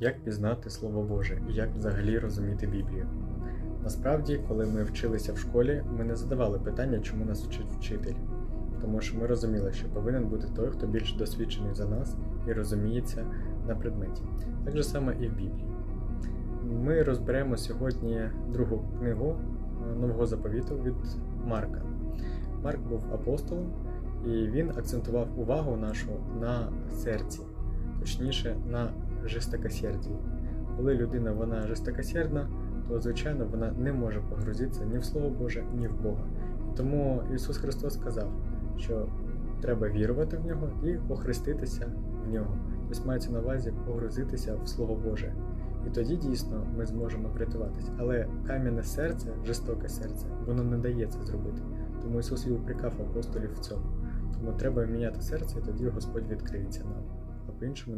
Як пізнати Слово Боже і як взагалі розуміти Біблію? Насправді, коли ми вчилися в школі, ми не задавали питання, чому нас вчить вчитель, тому що ми розуміли, що повинен бути той, хто більш досвідчений за нас і розуміється на предметі. Так же саме і в Біблії. Ми розберемо сьогодні другу книгу е, Нового заповіту від Марка. Марк був апостолом, і він акцентував увагу нашу на серці, точніше на жестокосердії. Коли людина вона жестокосердна, то звичайно вона не може погрузитися ні в Слово Боже, ні в Бога. Тому Ісус Христос сказав, що треба вірувати в нього і охреститися в нього. Тобто мається на увазі погрузитися в Слово Боже. І тоді дійсно ми зможемо врятуватися. Але кам'яне серце, жорстоке серце, воно не дає це зробити. Тому Ісус і упрекав апостолів в цьому. Тому треба міняти серце, і тоді Господь відкриється нам. А по-іншому